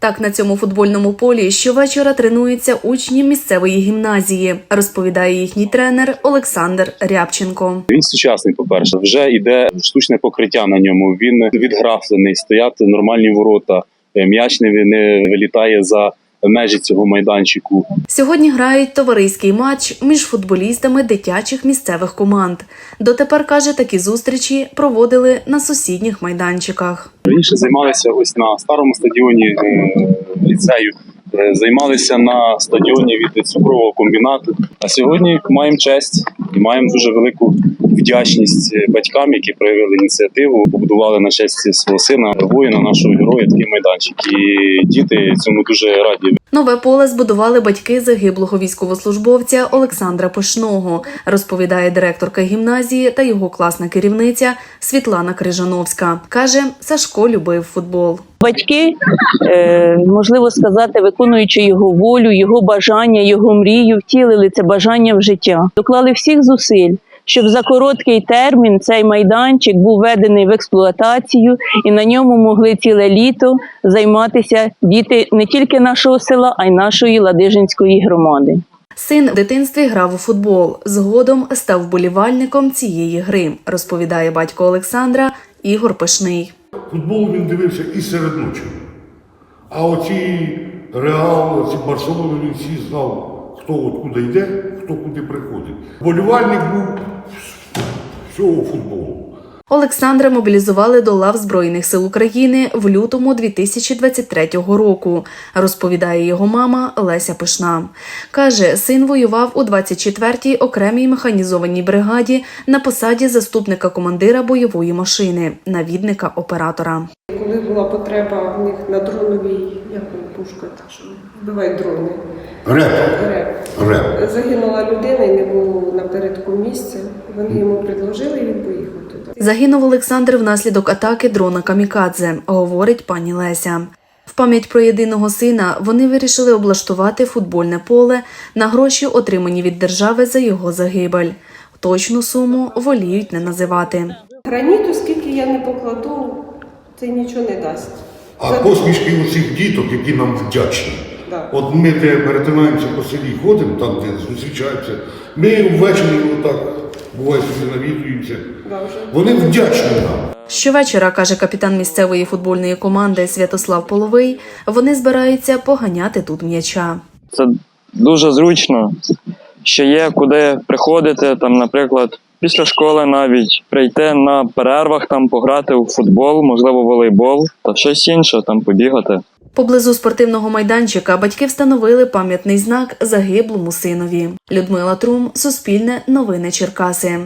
Так на цьому футбольному полі щовечора тренуються учні місцевої гімназії, розповідає їхній тренер Олександр Рябченко. Він сучасний, по-перше, вже йде штучне покриття на ньому. Він відграфлений, стоять нормальні ворота. е, М'яч не вилітає за межі цього майданчику. Сьогодні грають товариський матч між футболістами дитячих місцевих команд. Дотепер каже, такі зустрічі проводили на сусідніх майданчиках. Раніше займалися ось на старому стадіоні е, ліцею. е, Займалися на стадіоні від цукрового комбінату. А сьогодні маємо честь і маємо дуже велику вдячність е, батькам, які проявили ініціативу, побудували на честь свого сина, воїна, нашого героя, такий майданчик. І діти цьому дуже раді. Нове поле збудували батьки загиблого військовослужбовця Олександра Пишного, розповідає директорка гімназії та його класна керівниця Світлана Крижановська. каже, Сашко любив футбол. Батьки, е, можливо сказати, виконуючи його волю, його бажання, його мрію, втілили це бажання в життя. Доклали всіх зусиль, щоб за короткий термін цей майданчик був введений в експлуатацію, і на ньому могли ціле літо займатися діти не тільки нашого села, а й нашої Ладижинської громади. Син в дитинстві грав у футбол. Згодом став вболівальником цієї гри, розповідає батько Олександра Ігор Пишний. Футбол він дивився і серед ночі. А оці Реал, ці Барселони він всі знав, хто от куди йде, хто куди приходить. Болівальник був всього футболу. Олександра мобілізували до лав Збройних сил України в лютому 2023 року, розповідає його мама Леся Пишна. Каже, син воював у 24-й окремій механізованій бригаді на посаді заступника командира бойової машини, навідника оператора. Коли була потреба в них на дроновій, як пушка, так що вбивають дрони. Реп. Реп. Загинула людина і не було напередку місця. Вони йому предложили, і він поїхав туди. Загинув Олександр внаслідок атаки дрона Камікадзе, говорить пані Леся. В пам'ять про єдиного сина вони вирішили облаштувати футбольне поле на гроші, отримані від держави за його загибель. Точну суму воліють не називати. Граніту, скільки я не покладу, це нічого не дасть. А За- посмішки усіх діток, які нам вдячні. Да. От ми де перетинаємося по селі, ходимо там, де зустрічаємося. Ми ввечері отак буває собі навідуємося. Да. Вони вдячні нам. Щовечора, каже капітан місцевої футбольної команди Святослав Половий, вони збираються поганяти тут м'яча. це дуже зручно, що є куди приходити, там, наприклад, після школи навіть прийти на перервах, там пограти у футбол, можливо, волейбол та щось інше, там побігати. Поблизу спортивного майданчика батьки встановили пам'ятний знак загиблому синові. Людмила Трум, Суспільне, Новини Черкаси.